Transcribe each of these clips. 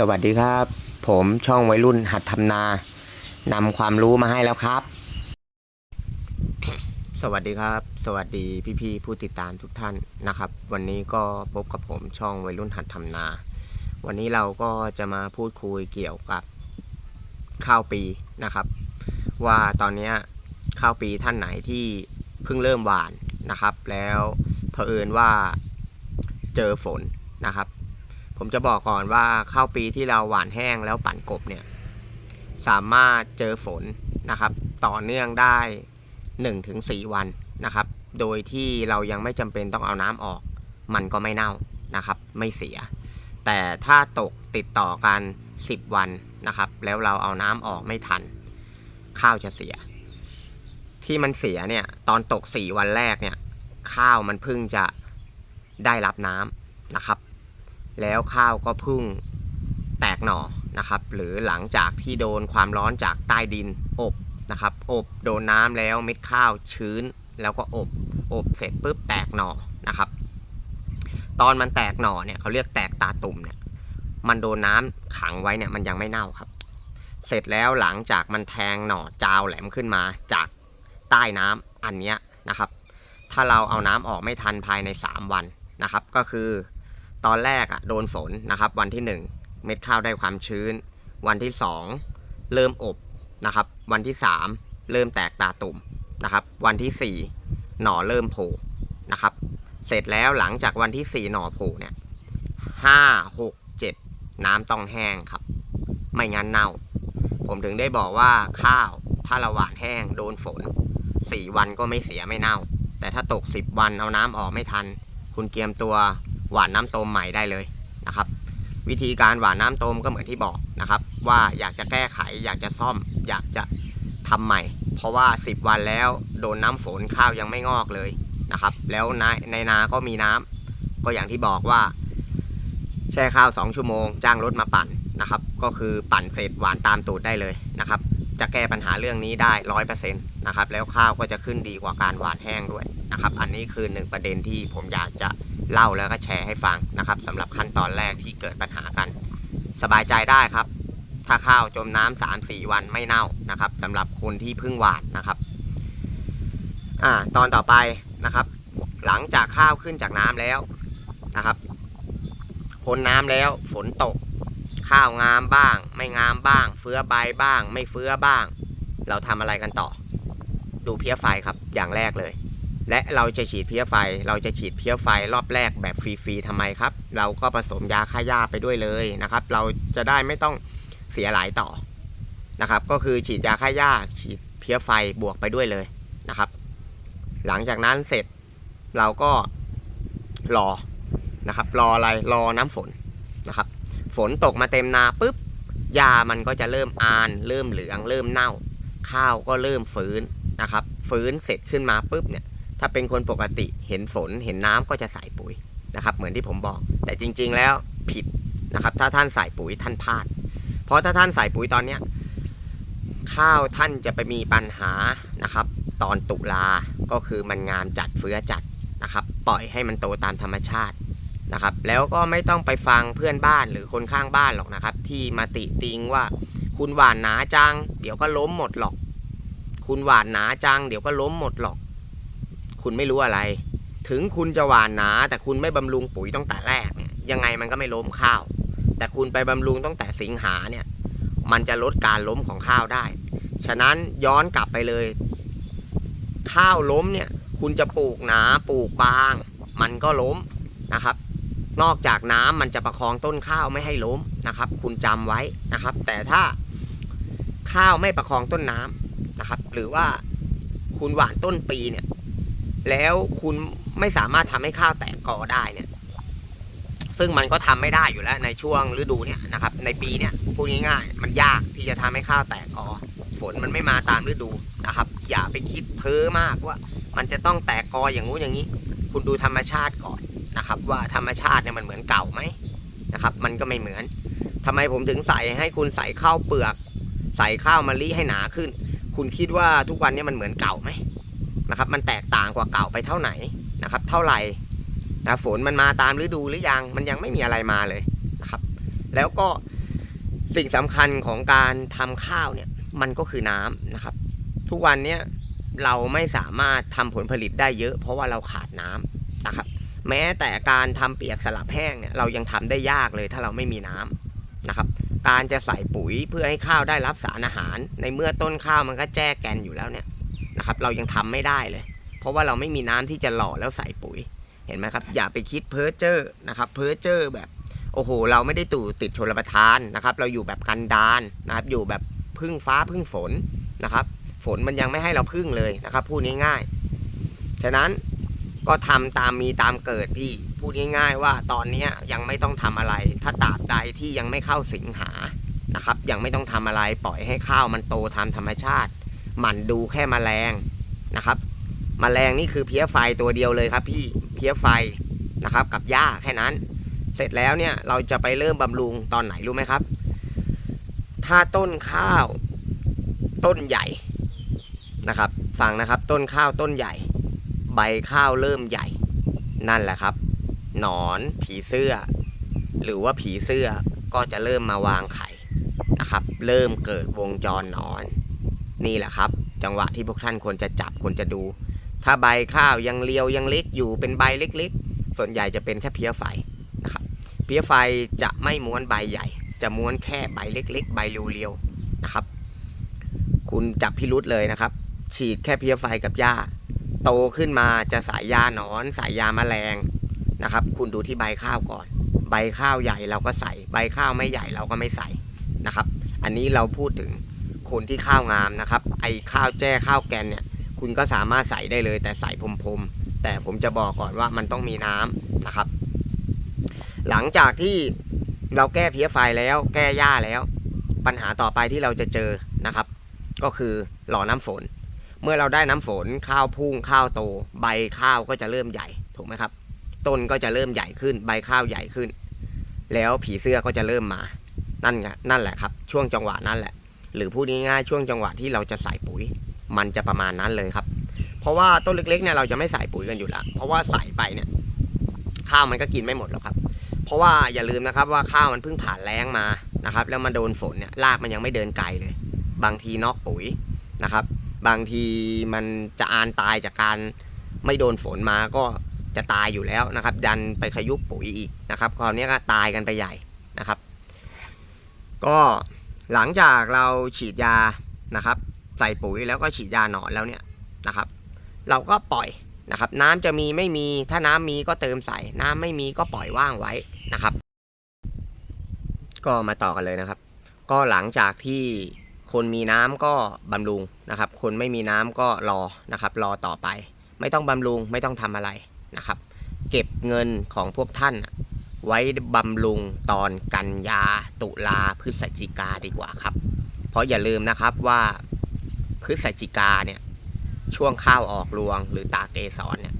สวัสดีครับ ผมช่องวัยรุ่นหัดทำนานำความรู้มาให้แล้วครับ สวัสดีครับ สวัสดีพี่ๆผู้ติดตามทุกท่านนะครับ วันนี้ก็พบกับผมช่องวัยรุ่นหัดทำนา วันนี้เราก็จะมาพูดคุยเกี่ยวกับข้าวปีนะครับ ว่าตอนนี้ข้าวปีท่านไหนที่เพิ่งเริ่มหวานนะครับ แล้วเผอิญว่าเจอฝนนะครับ ผมจะบอกก่อนว่าข้าวปีที่เราหว่านแห้งแล้วปั่นกบเนี่ย สามารถเจอฝนนะครับ ต่อเนื่องได้ 1-4 วันนะครับ โดยที่เรายังไม่จำเป็นต้องเอาน้ำออก มันก็ไม่เน่านะครับ ไม่เสีย แต่ถ้าตกติดต่อกัน 10 วันนะครับ แล้วเราเอาน้ำออกไม่ทัน ข้าวจะเสีย ที่มันเสียเนี่ยตอนตก 4 วันแรกเนี่ย ข้าวมันเพิ่งจะได้รับน้ำนะครับ แล้วข้าวก็พึ่งแตกหน่อนะครับ หรือหลังจากที่โดนความร้อนจากใต้ดินอบนะครับ อบโดนน้ำแล้วเม็ดข้าวชื้น แล้วก็อบ อบเสร็จปุ๊บแตกหน่อนะครับ ตอนมันแตกหน่อเนี่ยเขาเรียกแตกตาตุ่มเนี่ย มันโดนน้ำขังไว้เนี่ยมันยังไม่เน่าครับ เสร็จแล้วหลังจากมันแทงหน่อจาวแหลมขึ้นมาจากใต้น้ำอันเนี้ยนะครับ ถ้าเราเอาน้ำออกไม่ทันภายใน 3 วันนะครับ ก็คือ ตอนแรกอะโดนฝนนะครับ วันที่ 1 เม็ดข้าวได้ความชื้น วันที่ 2 เริ่มอบนะครับ วันที่ 3 เริ่มแตกตาตุ่มนะครับ วันที่ 4 หน่อเริ่มโผล่นะครับ เสร็จแล้วหลังจากวันที่ 4 หน่อโผล่เนี่ยห้าหกเจ็ดน้ำต้องแห้งครับ ไม่งั้นเน่า ผมถึงได้บอกว่าข้าวถ้าเราหว่านแห้งโดนฝน4วันก็ไม่เสียไม่เน่า แต่ถ้าตก10วันเอาน้ำออกไม่ทัน คุณเกียมตัว หว่านน้ำต้มใหม่ได้เลยนะครับ วิธีการหว่านน้ำต้มก็เหมือนที่บอกนะครับ ว่าอยากจะแก้ไข อยากจะซ่อม อยากจะทำใหม่ เพราะว่า 10 วันแล้วโดนน้ำฝนข้าวยังไม่งอกเลยนะครับ แล้วในในนาก็มีน้ำก็อย่างที่บอกว่า แช่ข้าว 2 ชั่วโมง จ้างรถมาปั่นนะครับ ก็คือปั่นเสร็จหวานตามตูดได้เลยนะครับ จะแก้ปัญหาเรื่องนี้ได้ร้อยเปอร์เซ็นต์นะครับ แล้วข้าวก็จะขึ้นดีกว่าการหวานแห้งด้วยนะครับ อันนี้คือหนึ่งประเด็นที่ผมอยากจะ เล่าแล้วก็แชร์ให้ฟังนะครับสำหรับขั้นตอนแรกที่เกิดปัญหากัน สบายใจได้ครับ ถ้าข้าวจมน้ำสามสี่วันไม่เน่านะครับสำหรับคนที่เพิ่งหวานนะครับอ่าตอนต่อไปนะครับ หลังจากข้าวขึ้นจากน้ำแล้วนะครับพ้นน้ำแล้วฝนตก ข้าวงามบ้าง ไม่งามบ้าง เฟื้อใบบ้าง ไม่เฟื้อบ้าง เราทำอะไรกันต่อ ดูเพี้ยไฟครับอย่างแรกเลย และเราจะฉีดเพี้ยไฟ เราจะฉีดเพี้ยไฟรอบแรกแบบฟรีๆทำไมครับ เราก็ผสมยาฆ่าหญ้าไปด้วยเลยนะครับ เราจะได้ไม่ต้องเสียหลายต่อนะครับ ก็คือฉีดยาฆ่าหญ้าฉีดเพี้ยไฟบวกไปด้วยเลยนะครับ หลังจากนั้นเสร็จเราก็รอนะครับ รออะไรรอน้ำฝนนะครับ ฝนตกมาเต็มนาปุ๊บหญ้ามันก็จะเริ่มอาน เริ่มเหลือง เริ่มเน่า ข้าวก็เริ่มฟื้นนะครับ ฟื้นเสร็จขึ้นมาปุ๊บเนี่ย ถ้าเป็นคนปกติเห็นฝนเห็นน้ำก็จะใส่ปุ๋ยนะครับ เหมือนที่ผมบอก แต่จริง ๆ แล้วผิดนะครับ ถ้าท่านใส่ปุ๋ยท่านพลาด เพราะถ้าท่านใส่ปุ๋ยตอนเนี้ยข้าวท่านจะไปมีปัญหานะครับ ตอนตุลาก็คือมันงามจัดเฟื้อจัดนะครับ ปล่อยให้มันโตตามธรรมชาตินะครับ แล้วก็ไม่ต้องไปฟังเพื่อนบ้านหรือคนข้างบ้านหรอกนะครับ ที่มาติติงว่าคุณหวานหนาจัง เดี๋ยวก็ล้มหมดหรอก คุณหวานหนาจัง เดี๋ยวก็ล้มหมดหรอก คุณไม่รู้อะไร ถึงคุณจะหวานหนา แต่คุณไม่บำรุงปุ๋ยตั้งแต่แรกเนี่ยยังไงมันก็ไม่ล้มข้าว แต่คุณไปบำรุงตั้งแต่สิงหาเนี่ยมันจะลดการล้มของข้าวได้ ฉะนั้นย้อนกลับไปเลย ข้าวล้มเนี่ยคุณจะปลูกหนาปลูกบาง มันก็ล้มนะครับ นอกจากน้ำมันจะประคองต้นข้าวไม่ให้ล้มนะครับ คุณจำไว้นะครับ แต่ถ้าข้าวไม่ประคองต้นน้ำนะครับ หรือว่าคุณหว่านต้นปีเนี่ย แล้วคุณไม่สามารถทำให้ข้าวแตกกอได้เนี่ย ซึ่งมันก็ทำไม่ได้อยู่แล้วในช่วงฤดูเนี่ยนะครับ ในปีเนี่ยพูดง่ายๆมันยากที่จะทำให้ข้าวแตกกอ ฝนมันไม่มาตามฤดูนะครับ อย่าไปคิดเพ้อมากว่า มันจะต้องแตกกออย่างงู้นอย่างนี้ คุณดูธรรมชาติก่อนนะครับ ว่าธรรมชาติเนี่ยมันเหมือนเก่าไหมนะครับ มันก็ไม่เหมือนทำไมผมถึงใส่ให้คุณใส่ข้าวเปลือก ใส่ข้าวมะลิให้หนาขึ้น คุณคิดว่าทุกวันนี้มันเหมือนเก่าไหม นะครับ มันแตกต่างกว่าเก่าไปเท่าไหนนะครับ เท่าไหร่นะฝนมันมาตามฤดูหรือยังมันยังไม่มีอะไรมาเลยนะครับ แล้วก็สิ่งสำคัญของการทำข้าวเนี่ยมันก็คือน้ำนะครับ ทุกวันเนี้ยเราไม่สามารถทำผลผลิตได้เยอะ เพราะว่าเราขาดน้ำนะครับ แม้แต่การทำเปียกสลับแห้งเนี่ยเรายังทำได้ยากเลยถ้าเราไม่มีน้ำนะครับ การจะใส่ปุ๋ยเพื่อให้ข้าวได้รับสารอาหาร ในเมื่อต้นข้าวมันก็แจ้แกนอยู่แล้วเนี่ย นะครับเรายังทำไม่ได้เลย เพราะว่าเราไม่มีน้ำที่จะหล่อแล้วใส่ปุ๋ย เห็นไหมครับ อย่าไปคิดเพ้อเจ้อนะครับเพ้อเจ้อแบบโอ้โห เราไม่ได้ตู่ติดชลประทานนะครับ เราอยู่แบบกันดานนะครับ อยู่แบบพึ่งฟ้าพึ่งฝนนะครับ ฝนมันยังไม่ให้เราพึ่งเลยนะครับ พูดง่ายๆฉะนั้นก็ทำตามมีตามเกิดพี่พูดง่ายๆว่าตอนนี้ยังไม่ต้องทำอะไร ถ้าตราบใดที่ยังไม่เข้าสิงหานะครับ ยังไม่ต้องทำอะไรปล่อยให้ข้าวมันโตตามธรรมชาติ หมั่นดูแค่แมลงนะครับแมลงนี่คือเพี้ยไฟตัวเดียวเลยครับพี่เพี้ยไฟนะครับกับหญ้าแค่นั้น เสร็จแล้วเนี่ยเราจะไปเริ่มบำรุงตอนไหนรู้ไหมครับ ถ้าต้นข้าวต้นใหญ่นะครับฟังนะครับต้นข้าวต้นใหญ่ ใบข้าวเริ่มใหญ่ นั่นแหละครับ หนอนผีเสื้อ หรือว่าผีเสื้อก็จะเริ่มมาวางไข่นะครับ เริ่มเกิดวงจรหนอน นี่แหละครับ จังหวะที่พวกท่านควรจะจับควรจะดู ถ้าใบข้าวยังเรียวยังเล็กอยู่เป็นใบเล็กๆ ส่วนใหญ่จะเป็นแค่เพี้ยไฟนะครับ เพี้ยไฟจะไม่ม้วนใบใหญ่ จะม้วนแค่ใบเล็ก ๆ ใบเรียวๆนะครับ คุณจับพิรุษเลยนะครับ ฉีดแค่เพี้ยไฟกับหญ้า โตขึ้นมาจะสายยาหนอน สายยาแมลงนะครับ คุณดูที่ใบข้าวก่อน ใบข้าวใหญ่เราก็ใส่ ใบข้าวไม่ใหญ่เราก็ไม่ใส่นะครับ อันนี้เราพูดถึง คนที่ข้าวงามนะครับ ไอข้าวแจ้ข้าวแกนเนี่ย คุณก็สามารถใส่ได้เลย แต่ใส่พรมๆแต่ผมจะบอกก่อนว่ามันต้องมีน้ำนะครับ หลังจากที่เราแก้เพี้ยไฟแล้ว แก้หญ้าแล้ว ปัญหาต่อไปที่เราจะเจอนะครับ ก็คือรอน้ำฝน เมื่อเราได้น้ำฝนข้าวพุ่งข้าวโต ใบข้าวก็จะเริ่มใหญ่ถูกไหมครับต้นก็จะเริ่มใหญ่ขึ้น ใบข้าวใหญ่ขึ้น แล้วผีเสื้อก็จะเริ่มมา นั่นไงนั่นแหละครับ ช่วงจังหวะนั้นแหละ หรือพูดง่ายๆช่วงจังหวะที่เราจะใส่ปุ๋ย มันจะประมาณนั้นเลยครับ เพราะว่าต้นเล็กๆเนี่ยเราจะไม่ใส่ปุ๋ยกันอยู่แล้วเพราะว่าใส่ไปเนี่ยข้าวมันก็กินไม่หมดหรอกครับ เพราะว่าอย่าลืมนะครับว่าข้าวมันเพิ่งผ่านแล้งมานะครับ แล้วมาโดนฝนเนี่ยรากมันยังไม่เดินไกลเลย บางทีนอกปุ๋ยนะครับ บางทีมันจะอานตายจากการไม่โดนฝนมาก็จะตายอยู่แล้วนะครับ ดันไปขยุกปุ๋ยอีกนะครับคราวนี้ก็ตายกันไปใหญ่นะครับ ก็ หลังจากเราฉีดยานะครับ ใส่ปุ๋ยแล้วก็ฉีดยาหนอนแล้วเนี่ยนะครับ เราก็ปล่อยนะครับ น้ำจะมีไม่มีถ้าน้ำมีก็เติมใส่ น้ำไม่มีก็ปล่อยว่างไว้นะครับ ก็มาต่อกันเลยนะครับ ก็หลังจากที่คนมีน้ำก็บำรุงนะครับ คนไม่มีน้ำก็รอนะครับ รอต่อไป ไม่ต้องบำรุงไม่ต้องทำอะไรนะครับ เก็บเงินของพวกท่าน ไว้บำรุงตอนกันยาตุลาพฤศจิกาดีกว่าครับ เพราะอย่าลืมนะครับว่าพฤศจิกาเนี่ยช่วงข้าวออกรวงหรือตาเกสรเนี่ย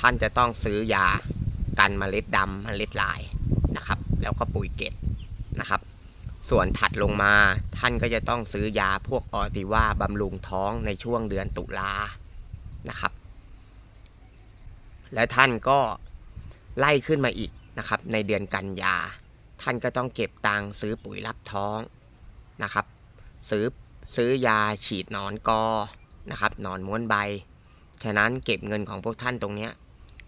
ท่านจะต้องซื้อยากันเมล็ดดำเมล็ดลายนะครับ แล้วก็ปุ๋ยเกตนะครับ ส่วนถัดลงมาท่านก็จะต้องซื้อยาพวกออติว่าบำรุงท้องในช่วงเดือนตุลานะครับ และท่านก็ไล่ขึ้นมาอีก นะครับ ในเดือนกันยา ท่านก็ต้องเก็บตังค์ซื้อปุ๋ยรับท้องนะครับ ซื้อซื้อยาฉีดหนอนกอนะครับหนอนม้วนใบ ฉะนั้นเก็บเงินของพวกท่านตรงเนี้ย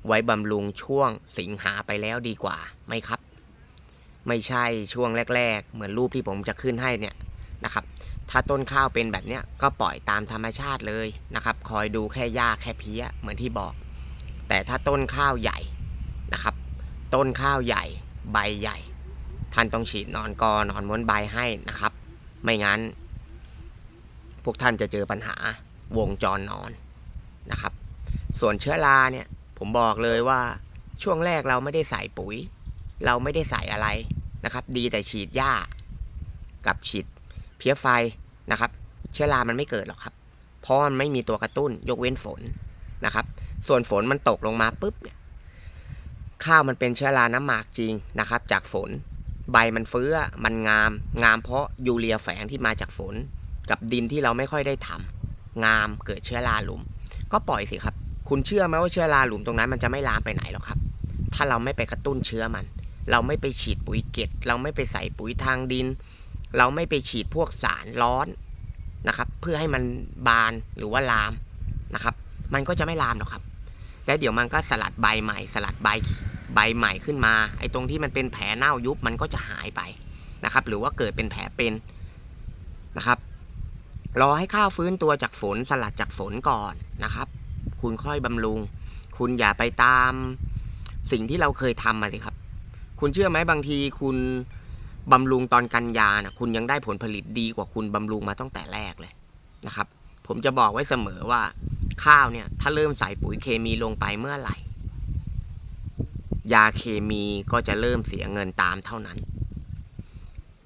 ไว้บำรุงช่วงสิงหาไปแล้วดีกว่าไหมครับ ไม่ใช่ช่วงแรก ๆ เหมือนรูปที่ผมจะขึ้นให้เนี่ยนะครับ ถ้าต้นข้าวเป็นแบบเนี้ยก็ปล่อยตามธรรมชาติเลยนะครับ คอยดูแค่หญ้าแค่เพี้ยเหมือนที่บอก แต่ถ้าต้นข้าวใหญ่นะครับ ต้นข้าวใหญ่ใบใหญ่ ท่านต้องฉีดนอนกอนอนม้วนใบให้นะครับ ไม่งั้น พวกท่านจะเจอปัญหาวงจรนอนนะครับ ส่วนเชื้อราเนี่ยผมบอกเลยว่าช่วงแรกเราไม่ได้ใส่ปุ๋ย เราไม่ได้ใส่อะไรนะครับ ดีแต่ฉีดหญ้า กับฉีดเพี้ยไฟนะครับ เชื้อรามันไม่เกิดหรอกครับ เพราะมันไม่มีตัวกระตุ้นยกเว้นฝนนะครับ ส่วนฝนมันตกลงมาปุ๊บเนี่ย ข้าวมันเป็นเชื้อราน้ำหมากจริงนะครับ จากฝน ใบมันเฟื้อมันงาม งามเพราะยูเรียแฝงที่มาจากฝน กับดินที่เราไม่ค่อยได้ทำงามเกิดเชื้อราหลุม ก็ปล่อยสิครับ คุณเชื่อไหมว่าเชื้อราหลุมตรงนั้นมันจะไม่ลามไปไหนหรอกครับ ถ้าเราไม่ไปกระตุ้นเชื้อมัน เราไม่ไปฉีดปุ๋ยเกตเราไม่ไปใส่ปุ๋ยทางดิน เราไม่ไปฉีดพวกสารร้อนนะครับ เพื่อให้มันบานหรือว่าลามนะครับ มันก็จะไม่ลามหรอกครับ แล้วเดี๋ยวมันก็สลัดใบใหม่ สลัดใบ ใบใหม่ขึ้นมา ไอ้ตรงที่มันเป็นแผลเน่ายุบมันก็จะหายไปนะครับ หรือว่าเกิดเป็นแผลเป็นนะครับ รอให้ข้าวฟื้นตัวจากฝนสลัดจากฝนก่อนนะครับ คุณค่อยบำรุง คุณอย่าไปตามสิ่งที่เราเคยทำมาสิครับ คุณเชื่อไหมบางทีคุณบำรุงตอนกันยานะคุณยังได้ผลผลิตดีกว่าคุณบำรุงมาตั้งแต่แรกเลยนะครับ ผมจะบอกไว้เสมอว่าข้าวเนี่ย ถ้าเริ่มใส่ปุ๋ยเคมีลงไปเมื่อไหร่ ยาเคมีก็จะเริ่มเสียเงินตามเท่านั้น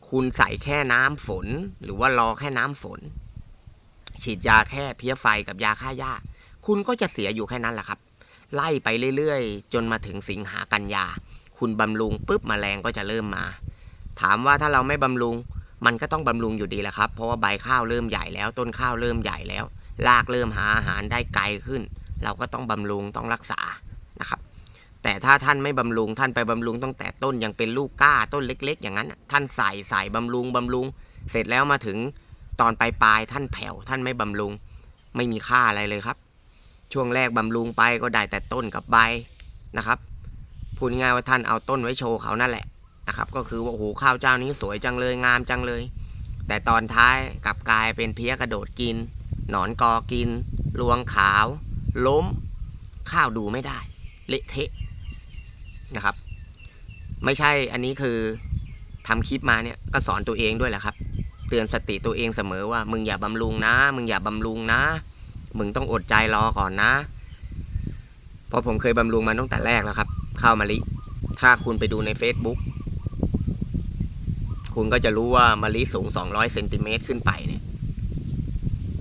คุณใส่แค่น้ำฝน หรือว่ารอแค่น้ำฝน ฉีดยาแค่เพี้ยไฟกับยาฆ่าหญ้า คุณก็จะเสียอยู่แค่นั้นแหละครับ ไล่ไปเรื่อยๆ จนมาถึงสิงหากันยา คุณบำรุงปุ๊บมแมลงก็จะเริ่มมา ถามว่าถ้าเราไม่บำรุง มันก็ต้องบำรุงอยู่ดีแหละครับ เพราะว่าใบข้าวเริ่มใหญ่แล้ว ต้นข้าวเริ่มใหญ่แล้ว รากเริ่มหาอาหารได้ไกลขึ้น เราก็ต้องบำรุงต้องรักษา แต่ถ้าท่านไม่บำรุงท่านไปบำรุงตั้งแต่ต้นยังเป็นลูกก้าต้นเล็ก ๆ อย่างนั้นท่านใส่ใส่บำรุงบำรุง เสร็จแล้วมาถึงตอนปลายปลายท่านแผ่วท่านไม่บำรุง ไม่มีค่าอะไรเลยครับ ช่วงแรกบำรุงไปก็ได้แต่ต้นกับใบนะครับพูดง่ายว่าท่านเอาต้นไว้โชว์เขานั่นแหละนะครับก็คือว่าโอ้โหข้าวเจ้านี้สวยจังเลยงามจังเลย แต่ตอนท้ายกลับกลายเป็นเพี้ยกระโดดกิน หนอนกอกินรวงขาว ล้ม ข้าวดูไม่ได้ เละเทะ นะครับ ไม่ใช่อันนี้คือทำคลิปมาเนี่ยก็สอนตัวเองด้วยแหละครับ เตือนสติตัวเองเสมอว่า มึงอย่าบำรุงนะ มึงอย่าบำรุงนะ มึงต้องอดใจรอก่อนนะเพราะผมเคยบำรุงมาตั้งแต่แรกแล้วครับ ข้าวมะลิ ถ้าคุณไปดูใน Facebook คุณก็จะรู้ว่ามะลิสูง 200เซนติเมตรขึ้นไปเนี่ย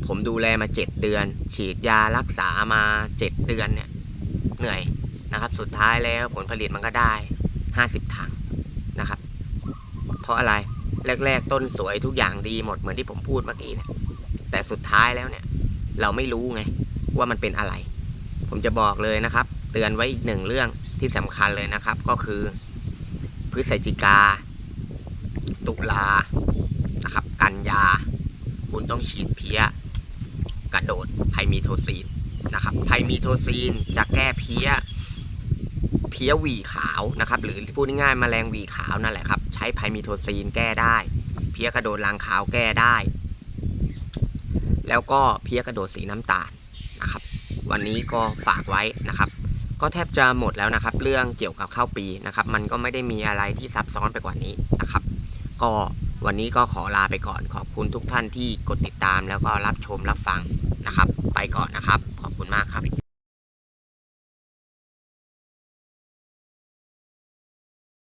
ผมดูแลมา 7 เดือน ฉีดยารักษามา 7 เดือนเนี่ยเหนื่อย นะครับ สุดท้ายแล้วผลผลิตมันก็ได้ 50 ถังนะครับ เพราะอะไรแรก ๆ ต้นสวยทุกอย่างดีหมดเหมือนที่ผมพูดเมื่อกี้เนี่ยแต่สุดท้ายแล้วเนี่ย เราไม่รู้ไงว่ามันเป็นอะไร ผมจะบอกเลยนะครับ เตือนไว้อีกหนึ่งเรื่องที่สำคัญเลยนะครับ ก็คือพฤศจิกา ตุลานะครับ กันยา คุณต้องฉีดเพี้ย กระโดดไพมีโทซีนนะครับไพมีโทซีนจะแก้เพี้ย พี้ยหวีขาวนะครับ หรือพูดง่ายๆแมลงหวีขาวนั่นแหละครับ ใช้ไพมีโทซีนแก้ได้ เพี้ยกระโดดรางขาวแก้ได้ แล้วก็เพี้ยกระโดดสีน้ำตาลนะครับ วันนี้ก็ฝากไว้นะครับ ก็แทบจะหมดแล้วนะครับ เรื่องเกี่ยวกับข้าวปีนะครับ มันก็ไม่ได้มีอะไรที่ซับซ้อนไปกว่านี้นะครับ ก็วันนี้ก็ขอลาไปก่อน ขอบคุณทุกท่านที่กดติดตามแล้วก็รับชมรับฟังนะครับ ไปก่อนนะครับ ขอบคุณมากครับ